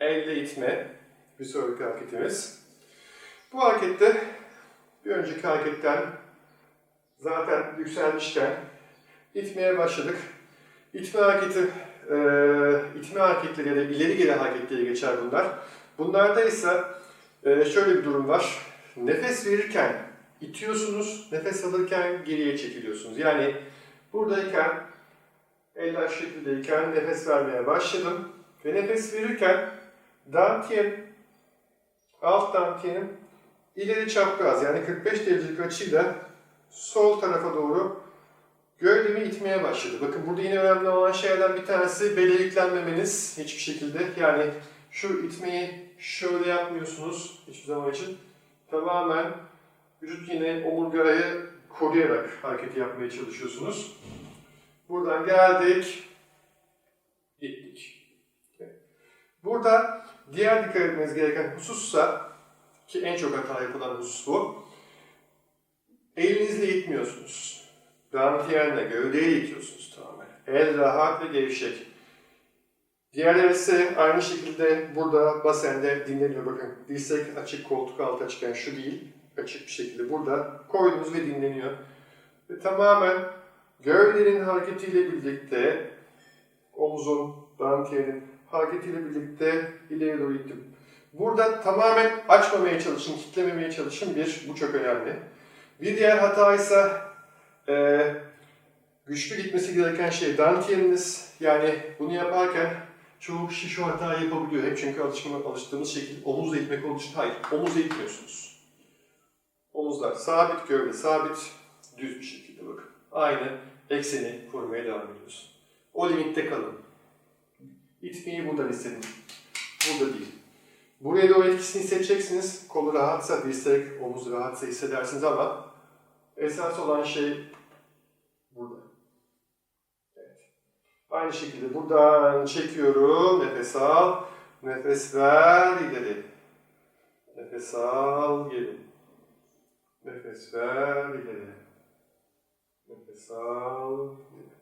Elle itme bir sonraki hareketimiz. Bu harekette bir önceki hareketten zaten yükselmişken itmeye başladık. İtme hareketi, e, itme hareketleri ya da ileri geri hareketleri geçer bunlar. Bunlarda ise e, şöyle bir durum var. Nefes verirken itiyorsunuz, nefes alırken geriye çekiliyorsunuz. Yani buradayken, eller şu şekildeyken nefes vermeye başladım. Ve nefes verirken dantiyen, alt dantiyenim ileri çapraz yani 45 derecelik açıyla sol tarafa doğru gövdemi itmeye başladı. Bakın burada yine önemli olan şeylerden bir tanesi bele yüklenmemeniz hiçbir şekilde. Yani şu itmeyi şöyle yapmıyorsunuz hiçbir zaman için. Tamamen vücut yine omurgayı koruyarak hareketi yapmaya çalışıyorsunuz. Buradan geldik. Gittik. Burada diğer dikkat etmeniz gereken husussa ki en çok hata yapılan husus bu. Elinizle itmiyorsunuz. Dantiyenle gövdeyi itiyorsunuz tamamen. El rahat ve gevşek. Diğerleri ise aynı şekilde burada basende dinleniyor. Bakın dirsek açık, koltuk altı açık. Yani şu değil. Açık bir şekilde burada koydunuz ve dinleniyor. Ve tamamen gövdenin hareketiyle birlikte omuzun, dantiyenin hareketiyle birlikte ileri doğru ittim. Burada tamamen açmamaya çalışın, kitlememeye çalışın. Bir, bu çok önemli. Bir diğer hata ise e, güçlü gitmesi gereken şey dantiyeniniz. Yani bunu yaparken çoğu kişi şu hatayı yapabiliyor. Hep çünkü alışkın, alıştığımız şekilde omuzla itmek olduğu için hayır, omuzla itmiyorsunuz. Omuzlar sabit, gövde sabit, düz bir şekilde bakın. Aynı ekseni korumaya devam ediyorsun. O limitte kalın. İtmeyi buradan hissedin. Burada değil. Buraya o etkisini hissedeceksiniz. Kolu rahatsa, dirsek, omuz rahatsa hissedersiniz ama esas olan şey burada. Evet. Aynı şekilde buradan çekiyorum. Nefes al. Nefes ver ileri. Nefes al geri. Nefes ver ileri. Nefes al geri.